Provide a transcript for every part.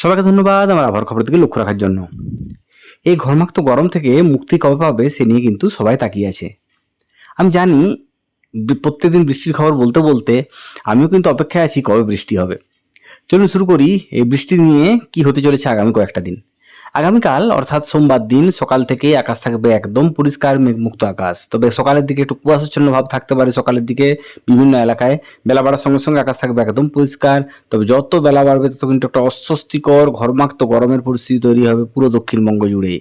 সবাইকে ধন্যবাদ আমার আবহাওয়ার খবর থেকে লক্ষ্য রাখার জন্য। এই ঘরমাক্ত গরম থেকে মুক্তি কবে পাবে সে নিয়ে কিন্তু সবাই তাকিয়ে আছে। আমি জানি প্রত্যেকদিন বৃষ্টির খবর বলতে বলতে আমিও কিন্তু অপেক্ষায় আছি কবে বৃষ্টি হবে। চলুন শুরু করি এই বৃষ্টি নিয়ে কি হতে চলেছে আগামী কয়েকটা দিন। আগামীকাল, অর্থাৎ সোমবার দিন, সকাল থেকে আকাশ থাকবে একদম পরিষ্কার মেঘমুক্ত আকাশ। তবে সকালের দিকে একটু কুয়াশাচ্ছন্ন ভাব থাকতে পারে। সকালের দিকে বিভিন্ন এলাকায় বেলা বাড়ার সঙ্গে সঙ্গে আকাশ থাকবে একদম পরিষ্কার। তবে যত বেলা বাড়বে, তত কিন্তু একটা অস্বস্তিকর, ঘরমাক্ত গরমের পরিস্থিতি তৈরি হবে পুরো দক্ষিণবঙ্গ জুড়ে।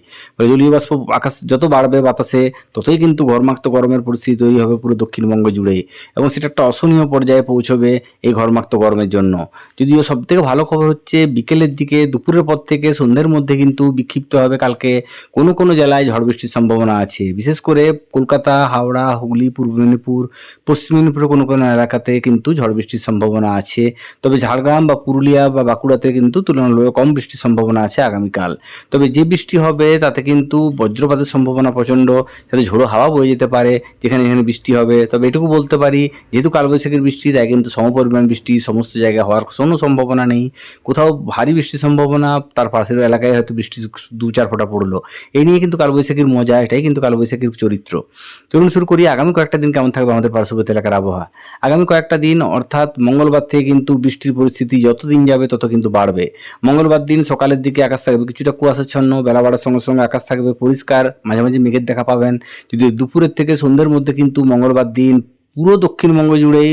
জলীয় বাষ্প আকাশ যত বাড়বে বাতাসে, ততই কিন্তু ঘরমাক্ত গরমের পরিস্থিতি তৈরি হবে পুরো দক্ষিণবঙ্গ জুড়ে। এবং সেটা একটা অসহনীয় পর্যায়ে পৌঁছবে এই ঘর্মাক্ত গরমের জন্য। যদিও সব থেকে ভালো খবর হচ্ছে, বিকেলের দিকে, দুপুরের পর থেকে, সন্ধ্যের মধ্যে কিন্তু বিক্ষিপ্ত হবে। কালকে কোনো কোনো জেলায় ঝড় বৃষ্টির সম্ভাবনা আছে। বিশেষ করে কলকাতা, হাওড়া, হুগলি, পূর্ব মেদিনীপুর, পশ্চিম মেদিনীপুরের কোনো কোনো এলাকাতে কিন্তু ঝড় বৃষ্টির সম্ভাবনা আছে। তবে ঝাড়গ্রাম বা পুরুলিয়া বা বাঁকুড়াতে কিন্তু তুলনামূলক কম বৃষ্টির সম্ভাবনা আছে আগামীকাল। তবে যে বৃষ্টি হবে তাতে কিন্তু বজ্রপাতের সম্ভাবনা প্রচণ্ড। সাথে ঝোড়ো হাওয়া বয়ে যেতে পারে, যেখানে যেখানে বৃষ্টি হবে। তবে এটুকু বলতে পারি, যেহেতু কালবৈশাখীর বৃষ্টি, তাই কিন্তু সমপরিমাণ বৃষ্টি সমস্ত জায়গায় হওয়ার কোনো সম্ভাবনা নেই। কোথাও ভারী বৃষ্টির সম্ভাবনা, তার পাশের এলাকায় হয়তো বৃষ্টি দু চার ফোঁটা পড়ল। এই নিয়ে কিন্তু কালবৈশাখীর মজা এটাই কিন্তু কালবৈশাখীর চরিত্র। চলুন শুরু করি, আগামী কয়েকটা দিন কেমন থাকবে আমাদের পার্শ্ববর্তী এলাকার আবহাওয়া? আগামী কয়েকটা দিন অর্থাৎ মঙ্গলবার থেকে কিন্তু বৃষ্টির পরিস্থিতি যত দিন যাবে তত কিন্তু বাড়বে। মঙ্গলবার দিন সকালের দিকে আকাশ থাকবে কিছুটা কুয়াশাচ্ছন্ন, বেলা বাড়ার সঙ্গে সঙ্গে আকাশ থাকবে পরিষ্কার, মাঝে মাঝে মেঘের দেখা পাবেন। যদি দুপুরের থেকে সন্ধ্যের মধ্যে কিন্তু মঙ্গলবার দিন পুরো দক্ষিণবঙ্গ জুড়ে,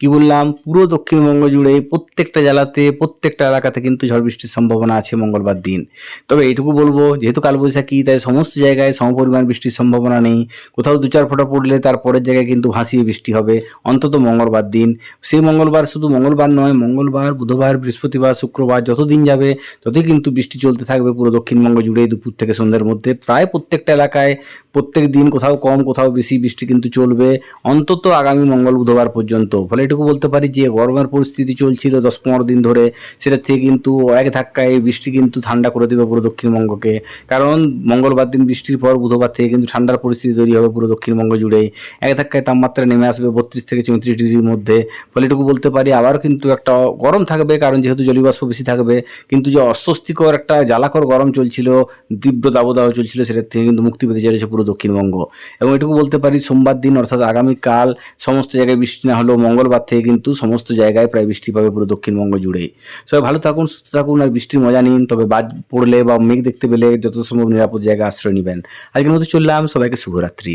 কি বললাম, পুরো দক্ষিণবঙ্গ জুড়ে প্রত্যেকটা জেলাতে, প্রত্যেকটা এলাকাতে কিন্তু ঝড় বৃষ্টির সম্ভাবনা আছে মঙ্গলবার দিন। তবে এইটুকু বলব, যেহেতু কালবৈশাখী, তাই সমস্ত জায়গায় সমপরিমাণ বৃষ্টির সম্ভাবনা নেই। কোথাও দু চার ফোঁটা পড়লে তার পরের জায়গায় কিন্তু ভাসিয়ে বৃষ্টি হবে, অন্তত মঙ্গলবার দিন। সেই মঙ্গলবার শুধু মঙ্গলবার নয়, মঙ্গলবার, বুধবার, বৃহস্পতিবার, শুক্রবার, যত দিন যাবে, ততই কিন্তু বৃষ্টি চলতে থাকবে পুরো দক্ষিণবঙ্গ জুড়ে দুপুর থেকে সন্ধ্যের মধ্যে। প্রায় প্রত্যেকটা এলাকায় প্রত্যেক দিন কোথাও কম, কোথাও বেশি বৃষ্টি কিন্তু চলবে। অন্তত আগামী মঙ্গল বুধবার পর্যন্ত। ফলে এটুকু বলতে পারি যে, গরমের পরিস্থিতি চলছিল দশ পনেরো দিন ধরে। সেটা থেকে কিন্তু এক ধাক্কায় বৃষ্টি কিন্তু ঠান্ডা করে দেবে পুরো দক্ষিণবঙ্গকে। কারণ মঙ্গলবার দিন বৃষ্টির পর বুধবার থেকে কিন্তু ঠান্ডার পরিস্থিতি তৈরি হবে পুরো দক্ষিণবঙ্গ জুড়ে এক ধাক্কায় তাপমাত্রা নেমে আসবে বত্রিশ থেকে চৌত্রিশ ডিগ্রির মধ্যে। ফলে এটুকু বলতে পারি আবার কিন্তু একটা গরম থাকবে, কারণ যেহেতু জলীয়বাষ্প বেশি থাকবে, কিন্তু যে অস্বস্তিকর একটা জ্বালাকর গরম চলছিল, তীব্র দাবদাহ চলছিল সেটার থেকে কিন্তু মুক্তি পেতে চলেছে পুরো দক্ষিণবঙ্গ। এবং এটুকু বলতে পারি, সোমবার দিন, অর্থাৎ আগামীকাল সমস্ত জায়গায় বৃষ্টি না হলেও মঙ্গলবার থেকে কিন্তু সমস্ত জায়গায় প্রায় বৃষ্টি পাবে পুরো দক্ষিণবঙ্গ জুড়ে। সবাই ভালো থাকুন, সুস্থ থাকুন আর বৃষ্টির মজা নিন, তবে বাজ পড়লে বা মেঘ দেখতে পেলে যত সম্ভব নিরাপদ জায়গায় আশ্রয় নেবেন। আজকের মতো চললাম, সবাইকে শুভরাত্রি।